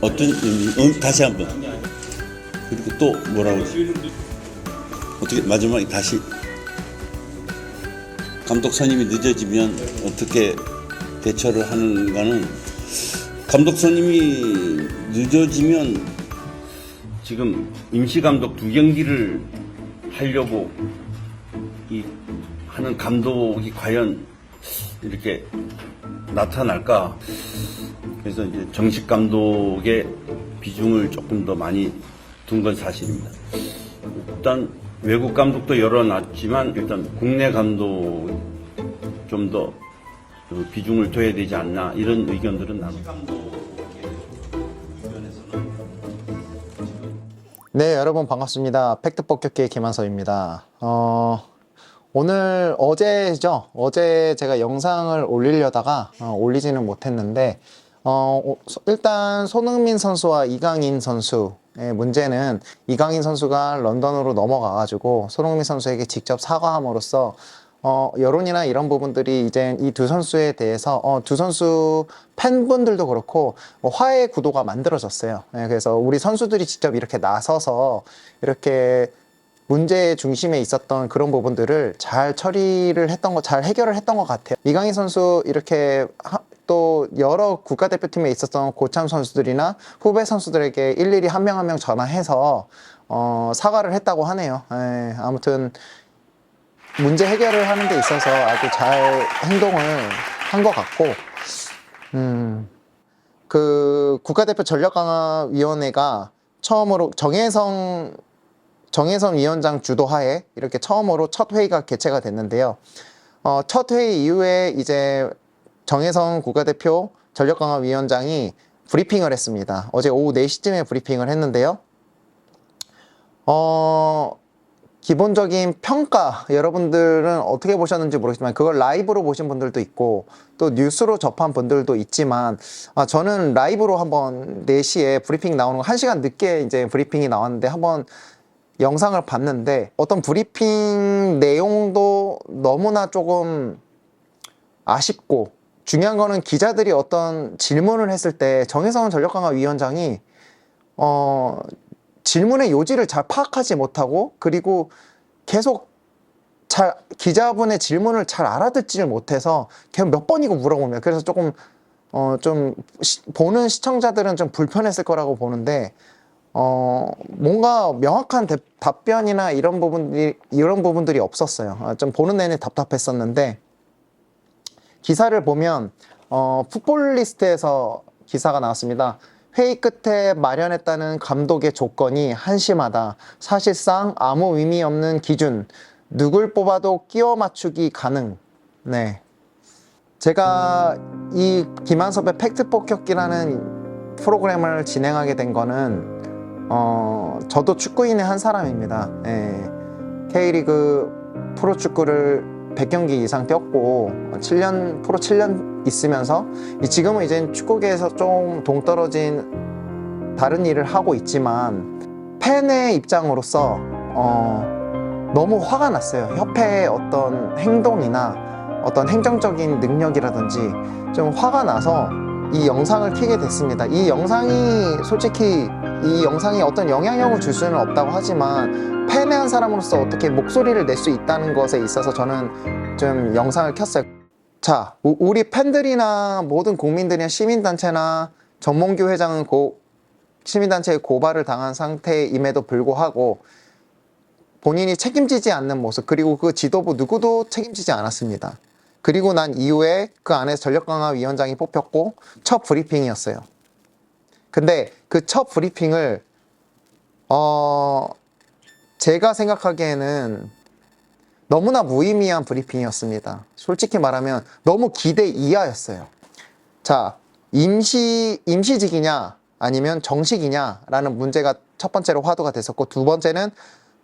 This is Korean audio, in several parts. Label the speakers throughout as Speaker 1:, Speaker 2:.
Speaker 1: 어떤 의미? 어, 다시 한번. 그리고 또 뭐라고? 어떻게 마지막에 다시 감독 선임이 늦어지면 어떻게 대처를 하는가는 감독 선임이 늦어지면 지금 임시 감독 두 경기를 하려고 이 하는 감독이 과연 이렇게 나타날까? 그래서 이제 정식 감독의 비중을 조금 더 많이 둔 건 사실입니다. 일단 외국 감독도 열어놨지만 일단 국내 감독 좀 더 비중을 둬야 되지 않나 이런 의견들은 나옵니다.
Speaker 2: 네, 여러분 반갑습니다. 팩트 폭격기의 김한서입니다. 어, 오늘 어제죠. 어제 제가 영상을 올리려다가 어, 올리지는 못했는데 어, 오- 소- 일단 손흥민 선수와 이강인 선수의 문제는 이강인 선수가 런던으로 넘어가가지고 손흥민 선수에게 직접 사과함으로써 어, 여론이나 이런 부분들이 이제 이 두 선수에 대해서 어, 두 선수 팬분들도 그렇고 뭐 화해의 구도가 만들어졌어요. 예, 그래서 우리 선수들이 직접 이렇게 나서서 이렇게 문제의 중심에 있었던 그런 부분들을 잘 처리를 했던 거, 잘 해결을 했던 것 같아요. 이강인 선수 이렇게 하- 또 여러 국가대표팀에 있었던 고참 선수들이나 후배 선수들에게 일일이 한 명 한 명 전화해서 어, 사과를 했다고 하네요. 예, 아무튼 문제 해결을 하는 데 있어서 아주 잘 행동을 한 것 같고, 음, 그 국가대표 전력강화위원회가 처음으로 정혜성 정혜성 위원장 주도하에 이렇게 처음으로 첫 회의가 개최가 됐는데요. 어, 첫 회의 이후에 이제 정혜성 국가대표 전력강화위원장이 브리핑을 했습니다. 어제 오후 4시쯤에 브리핑을 했는데요. 어, 기본적인 평가 여러분들은 어떻게 보셨는지 모르겠지만 그걸 라이브로 보신 분들도 있고 또 뉴스로 접한 분들도 있지만 아, 저는 라이브로 한번 4시에 브리핑 나오는 거 1시간 늦게 이제 브리핑이 나왔는데 한번 영상을 봤는데 어떤 브리핑 내용도 너무나 조금 아쉽고 중요한 거는 기자들이 어떤 질문을 했을 때 정혜성 전력강화 위원장이 어 질문의 요지를 잘 파악하지 못하고 그리고 계속 잘 기자분의 질문을 잘 알아듣지를 못해서 계속 몇 번이고 물어보면 그래서 조금 어좀 보는 시청자들은 좀 불편했을 거라고 보는데 어 뭔가 명확한 대- 답변이나 이런 부분들이 이런 부분들이 없었어요. 아, 좀 보는 내내 답답했었는데 기사를 보면 어, 풋볼리스트에서 기사가 나왔습니다. 회의 끝에 마련했다는 감독의 조건이 한심하다. 사실상 아무 의미 없는 기준. 누굴 뽑아도 끼워 맞추기 가능. 네. 제가 이 김한섭의 팩트 폭격기라는 프로그램을 진행하게 된 거는 어, 저도 축구인의 한 사람입니다. 예. K리그 프로축구를 100경기 이상 뛰었고 7년 프로 7년 있으면서 이 지금은 이제 축구계에서 좀 동떨어진 다른 일을 하고 있지만 팬의 입장으로서 어, 너무 화가 났어요. 협회의 어떤 행동이나 어떤 행정적인 능력이라든지 좀 화가 나서 이 영상을 켜게 됐습니다. 이 영상이 솔직히 이 영상이 어떤 영향력을 줄 수는 없다고 하지만 팬의 한 사람으로서 어떻게 목소리를 낼 수 있다는 것에 있어서 저는 좀 영상을 켰어요. 자, 우- 우리 팬들이나 모든 국민들이나 시민단체나 전몽규 회장은 고, 시민단체의 고발을 당한 상태임에도 불구하고 본인이 책임지지 않는 모습, 그리고 그 지도부 누구도 책임지지 않았습니다. 그리고 난 이후에 그 안에서 전력강화 위원장이 뽑혔고 첫 브리핑이었어요. 근데 그 첫 브리핑을 어 제가 생각하기에는 너무나 무의미한 브리핑이었습니다. 솔직히 말하면 너무 기대 이하였어요. 자, 임시 임시직이냐 아니면 정식이냐라는 문제가 첫 번째로 화두가 됐었고 두 번째는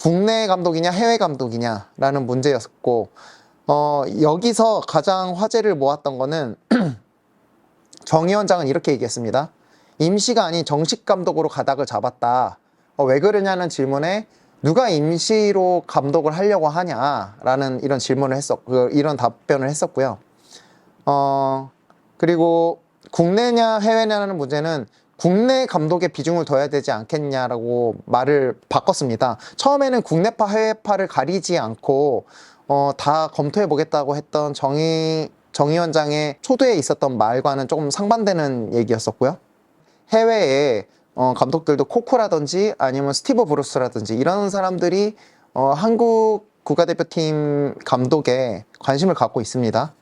Speaker 2: 국내 감독이냐 해외 감독이냐라는 문제였고 어 여기서 가장 화제를 모았던 거는 정 위원장은 이렇게 얘기했습니다. 임시가 아닌 정식 감독으로 가닥을 잡았다. 어, 왜 그러냐는 질문에 누가 임시로 감독을 하려고 하냐라는 이런 질문을 했었, 그, 이런 답변을 했었고요. 어, 그리고 국내냐 해외냐는 문제는 국내 감독의 비중을 둬야 되지 않겠냐라고 말을 바꿨습니다. 처음에는 국내파 해외파를 가리지 않고 어, 다 검토해 보겠다고 했던 정의 정 위원장의 초두에 있었던 말과는 조금 상반되는 얘기였었고요. 해외에 어, 감독들도 코코라든지 아니면 스티브 브루스라든지 이런 사람들이 어, 한국 국가대표팀 감독에 관심을 갖고 있습니다.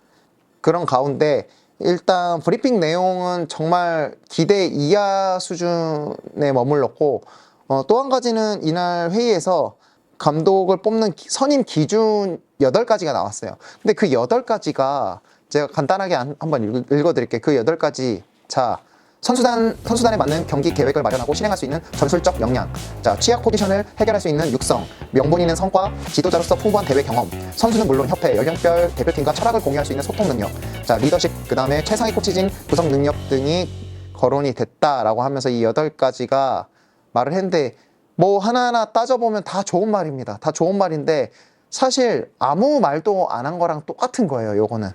Speaker 2: 그런 가운데 일단 브리핑 내용은 정말 기대 이하 수준에 머물렀고 어, 또 한 가지는 이날 회의에서 감독을 뽑는 기- 선임 기준 8가지가 나왔어요. 근데 그 8가지가 제가 간단하게 한- 한번 읽- 읽어 드릴게요. 그 8가지. 자, 선수단, 선수단에 맞는 경기 계획을 마련하고 실행할 수 있는 전술적 역량. 자, 취약 포지션을 해결할 수 있는 육성. 명분 있는 성과, 지도자로서 풍부한 대회 경험. 선수는 물론 협회, 연령별 대표팀과 철학을 공유할 수 있는 소통 능력. 자, 리더십, 그 다음에 최상위 코치진 구성 능력 등이 거론이 됐다라고 하면서 이 8가지가 말을 했는데 뭐 하나하나 따져보면 다 좋은 말입니다. 다 좋은 말인데 사실 아무 말도 안 한 거랑 똑같은 거예요, 요거는.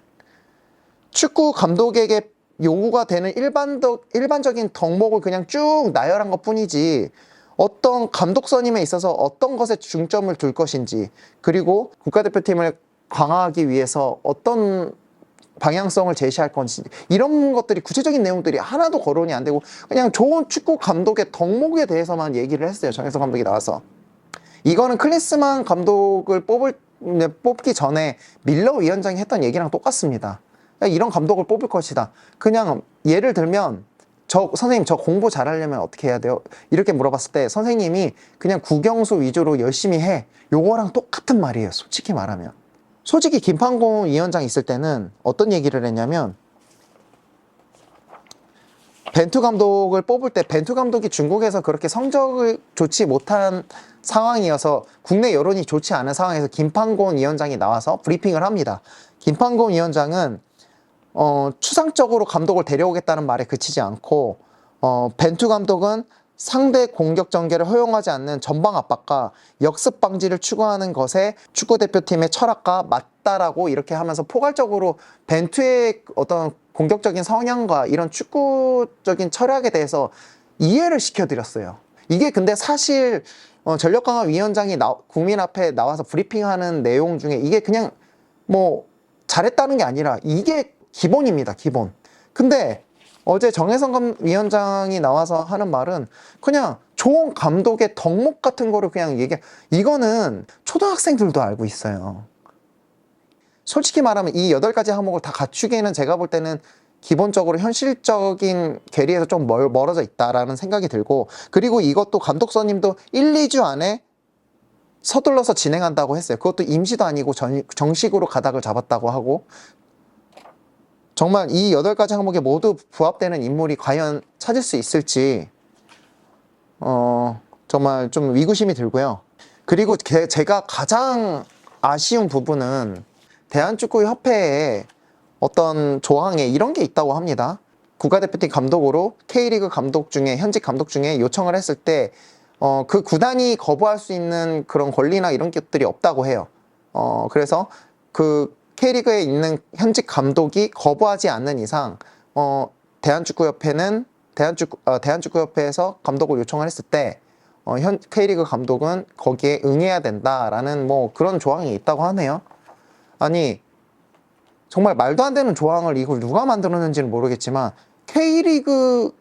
Speaker 2: 축구 감독에게 요구가 되는 일반적, 일반적인 덕목을 그냥 쭉 나열한 것 뿐이지 어떤 감독 선임에 있어서 어떤 것에 중점을 둘 것인지 그리고 국가대표팀을 강화하기 위해서 어떤 방향성을 제시할 건지. 이런 것들이 구체적인 내용들이 하나도 거론이 안 되고 그냥 좋은 축구 감독의 덕목에 대해서만 얘기를 했어요. 정혜성 감독이 나와서. 이거는 클리스만 감독을 뽑을 네, 뽑기 전에 밀러 위원장이 했던 얘기랑 똑같습니다. 야, 이런 감독을 뽑을 것이다. 그냥 예를 들면 저 선생님 저 공부 잘하려면 어떻게 해야 돼요? 이렇게 물어봤을 때 선생님이 그냥 국영수 위주로 열심히 해. 요거랑 똑같은 말이에요 솔직히 말하면 솔직히 김판공 위원장 있을 때는 어떤 얘기를 했냐면 벤투 감독을 뽑을 때 벤투 감독이 중국에서 그렇게 성적을 좋지 못한 상황이어서 국내 여론이 좋지 않은 상황에서 김판곤 위원장이 나와서 브리핑을 합니다. 김판곤 위원장은 어, 추상적으로 감독을 데려오겠다는 말에 그치지 않고 어, 벤투 감독은 상대 공격 전개를 허용하지 않는 전방 압박과 역습 방지를 추구하는 것에 축구 대표팀의 철학과 맞다라고 이렇게 하면서 포괄적으로 벤투의 어떤 공격적인 성향과 이런 축구적인 철학에 대해서 이해를 시켜드렸어요. 이게 근데 사실 어, 전력강화 위원장이 나- 국민 앞에 나와서 브리핑하는 내용 중에 이게 그냥 뭐 잘했다는 게 아니라 이게 기본입니다. 기본. 근데 어제 정혜성 감- 위원장이 나와서 하는 말은 그냥 좋은 감독의 덕목 같은 거를 그냥 얘기 이거는 초등학생들도 알고 있어요. 솔직히 말하면 이 여덟 가지 항목을 다 갖추기에는 제가 볼 때는 기본적으로 현실적인 괴리에서 좀 멀, 멀어져 있다라는 생각이 들고 그리고 이것도 감독 선임도 1, 2주 안에 서둘러서 진행한다고 했어요. 그것도 임시도 아니고 전, 정식으로 가닥을 잡았다고 하고 정말 이 여덟 가지 항목에 모두 부합되는 인물이 과연 찾을 수 있을지 어 정말 좀 위구심이 들고요. 그리고 게- 제가 가장 아쉬운 부분은 대한축구협회에 어떤 조항에 이런 게 있다고 합니다. 국가대표팀 감독으로 K리그 감독 중에 현직 감독 중에 요청을 했을 때 어, 그 구단이 거부할 수 있는 그런 권리나 이런 것들이 없다고 해요. 어, 그래서 그 K리그에 있는 현직 감독이 거부하지 않는 이상 어, 대한축구협회는 대한축구 어, 대한축구협회에서 감독을 요청을 했을 때 어, 현 K리그 감독은 거기에 응해야 된다라는 뭐 그런 조항이 있다고 하네요. 아니 정말 말도 안 되는 조항을 이걸 누가 만들었는지는 모르겠지만 K리그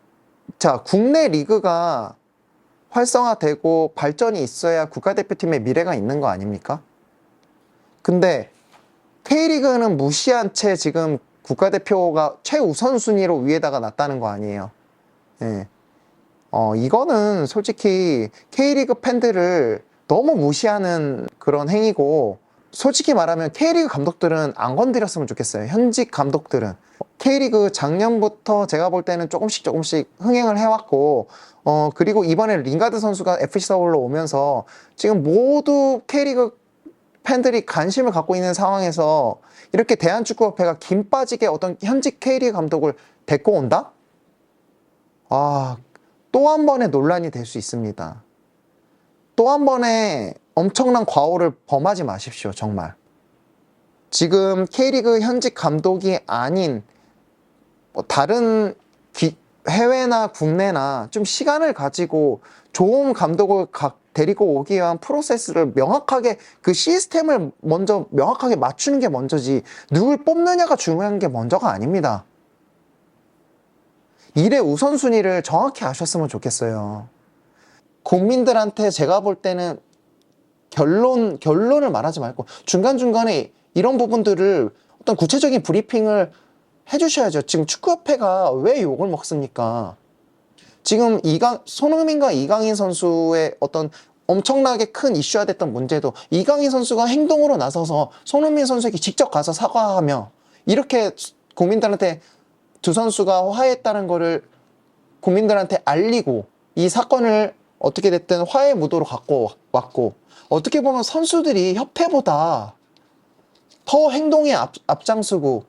Speaker 2: 자 국내 리그가 활성화되고 발전이 있어야 국가대표팀의 미래가 있는 거 아닙니까? 근데 K리그는 무시한 채 지금 국가대표가 최우선 순위로 위에다가 놨다는 거 아니에요. 예. 어, 이거는 솔직히 K리그 팬들을 너무 무시하는 그런 행위고, 솔직히 말하면 K리그 감독들은 안 건드렸으면 좋겠어요. 현직 감독들은. K리그 작년부터 제가 볼 때는 조금씩 조금씩 흥행을 해왔고, 어, 그리고 이번에 링가드 선수가 FC 서울로 오면서 지금 모두 K리그 팬들이 관심을 갖고 있는 상황에서 이렇게 대한축구협회가 김 빠지게 어떤 현직 K리그 감독을 데리고 온다? 아, 또 한 번의 논란이 될 수 있습니다. 또 한 번의 엄청난 과오를 범하지 마십시오, 정말. 지금 K리그 현직 감독이 아닌 뭐 다른 기- 해외나 국내나 좀 시간을 가지고 좋은 감독을 가- 데리고 오기 위한 프로세스를 명확하게 그 시스템을 먼저 명확하게 맞추는 게 먼저지 누굴 뽑느냐가 중요한 게 먼저가 아닙니다. 일의 우선순위를 정확히 아셨으면 좋겠어요. 국민들한테 제가 볼 때는 결론, 결론을 말하지 말고 중간중간에 이런 부분들을 어떤 구체적인 브리핑을 해주셔야죠. 지금 축구협회가 왜 욕을 먹습니까? 지금 이강, 손흥민과 이강인 선수의 어떤 엄청나게 큰 이슈화 됐던 문제도 이강인 선수가 행동으로 나서서 손흥민 선수에게 직접 가서 사과하며 이렇게 국민들한테 두 선수가 화해했다는 거를 국민들한테 알리고 이 사건을 어떻게 됐든 화해 무도로 갖고 왔고 어떻게 보면 선수들이 협회보다 더 행동에 앞, 앞장서고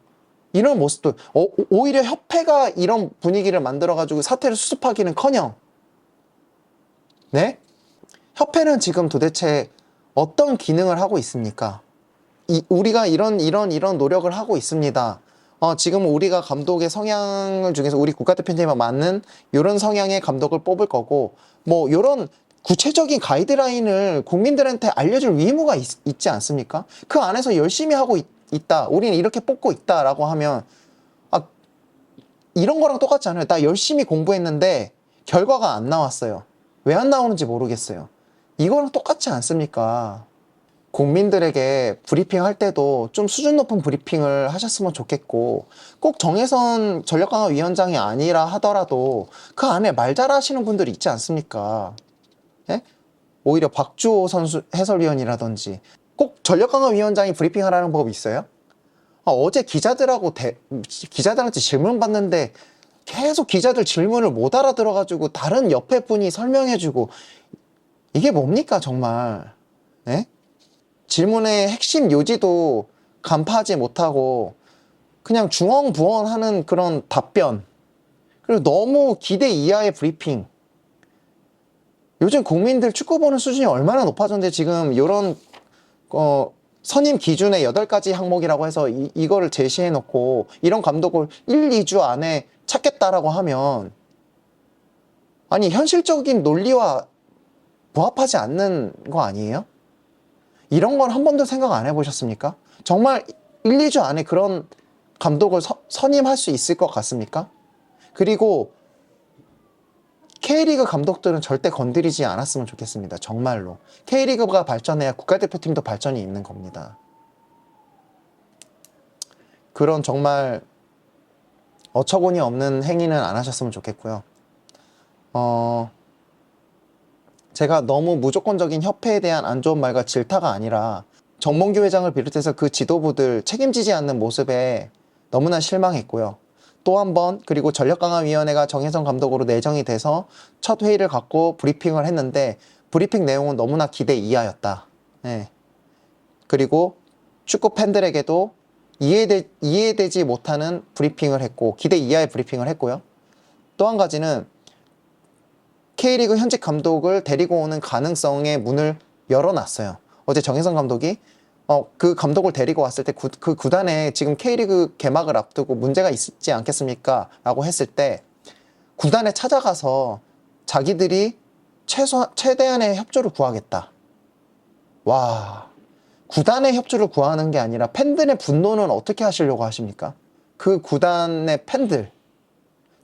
Speaker 2: 이런 모습도 어, 오히려 협회가 이런 분위기를 만들어 가지고 사태를 수습하기는커녕 네 협회는 지금 도대체 어떤 기능을 하고 있습니까? 이, 우리가 이런 이런 이런 노력을 하고 있습니다. 어, 지금 우리가 감독의 성향을 중에서 우리 국가대표팀에 맞는 이런 성향의 감독을 뽑을 거고 뭐 이런 구체적인 가이드라인을 국민들한테 알려줄 의무가 있, 지 않습니까? 그 안에서 열심히 하고 있, 다 우리는 이렇게 뽑고 있다라고 하면 아 이런 거랑 똑같지 않아요. 나 열심히 공부했는데 결과가 안 나왔어요. 왜 안 나오는지 모르겠어요. 이거랑 똑같지 않습니까? 국민들에게 브리핑 할 때도 좀 수준 높은 브리핑을 하셨으면 좋겠고 꼭 정혜선 전력강화위원장이 아니라 하더라도 그 안에 말 잘하시는 분들이 있지 않습니까? 예? 오히려 박주호 선수 해설위원이라든지 꼭 전력강화위원장이 브리핑하라는 법이 있어요? 아, 어제 기자들하고 대- 기자들한테 질문 받는데 계속 기자들 질문을 못 알아들어가지고 다른 옆에 분이 설명해주고 이게 뭡니까 정말? 예? 질문의 핵심 요지도 간파하지 못하고 그냥 중언부언하는 그런 답변 그리고 너무 기대 이하의 브리핑 요즘 국민들 축구 보는 수준이 얼마나 높아졌는데 지금 이런 어, 선임 기준의 8가지 항목이라고 해서 이, 이거를 제시해 놓고 이런 감독을 1, 2주 안에 찾겠다라고 하면 아니 현실적인 논리와 부합하지 않는 거 아니에요? 이런 건 한 번도 생각 안 해보셨습니까? 정말 1, 2주 안에 그런 감독을 서- 선임할 수 있을 것 같습니까? 그리고 K리그 감독들은 절대 건드리지 않았으면 좋겠습니다. 정말로. K리그가 발전해야 국가대표팀도 발전이 있는 겁니다. 그런 정말 어처구니 없는 행위는 안 하셨으면 좋겠고요. 어, 제가 너무 무조건적인 협회에 대한 안 좋은 말과 질타가 아니라 정몽규 회장을 비롯해서 그 지도부들 책임지지 않는 모습에 너무나 실망했고요. 또 한 번 그리고 전력강화위원회가 정혜성 감독으로 내정이 돼서 첫 회의를 갖고 브리핑을 했는데 브리핑 내용은 너무나 기대 이하였다. 네. 그리고 축구 팬들에게도 이해되, 이해되지 못하는 브리핑을 했고 기대 이하의 브리핑을 했고요. 또 한 가지는 K리그 현직 감독을 데리고 오는 가능성의 문을 열어놨어요. 어제 정혜성 감독이 어, 그 감독을 데리고 왔을 때 그 구단에 지금 K리그 개막을 앞두고 문제가 있지 않겠습니까? 라고 했을 때 구단에 찾아가서 자기들이 최소 최대한의 협조를 구하겠다. 와, 구단의 협조를 구하는 게 아니라 팬들의 분노는 어떻게 하시려고 하십니까? 그 구단의 팬들,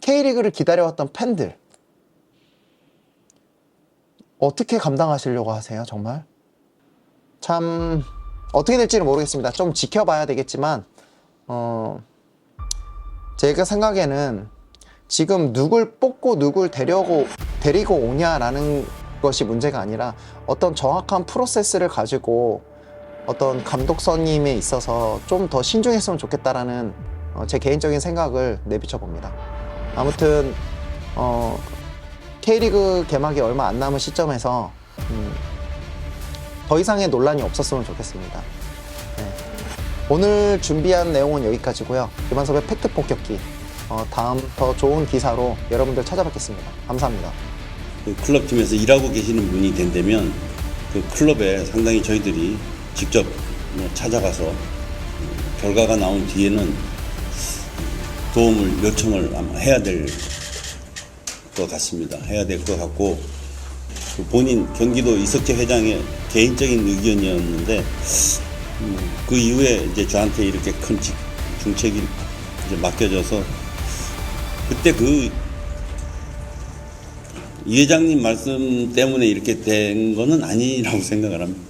Speaker 2: K리그를 기다려왔던 팬들, 어떻게 감당하시려고 하세요, 정말? 참, 어떻게 될지는 모르겠습니다. 좀 지켜봐야 되겠지만, 어, 제가 생각에는 지금 누굴 뽑고 누굴 데려고, 데리고 오냐라는 것이 문제가 아니라 어떤 정확한 프로세스를 가지고 어떤 감독 선임에 있어서 좀 더 신중했으면 좋겠다라는 어, 제 개인적인 생각을 내비쳐 봅니다. 아무튼, 어, K리그 개막이 얼마 안 남은 시점에서 음, 더 이상의 논란이 없었으면 좋겠습니다. 네. 오늘 준비한 내용은 여기까지고요. 김한섭의 팩트 폭격기. 어, 다음 더 좋은 기사로 여러분들 찾아뵙겠습니다. 감사합니다.
Speaker 1: 그 클럽팀에서 일하고 계시는 분이 된다면 그 클럽에 상당히 저희들이 직접 뭐 찾아가서 음, 결과가 나온 뒤에는 도움을 요청을 아마 해야 될 것 같습니다. 해야 될 것 같고 그 본인 경기도 이석재 회장의 개인적인 의견이었는데 음, 그 이후에 이제 저한테 이렇게 큰 직- 중책이 이제 맡겨져서 그때 그 이 회장님 말씀 때문에 이렇게 된 거는 아니라고 생각을 합니다.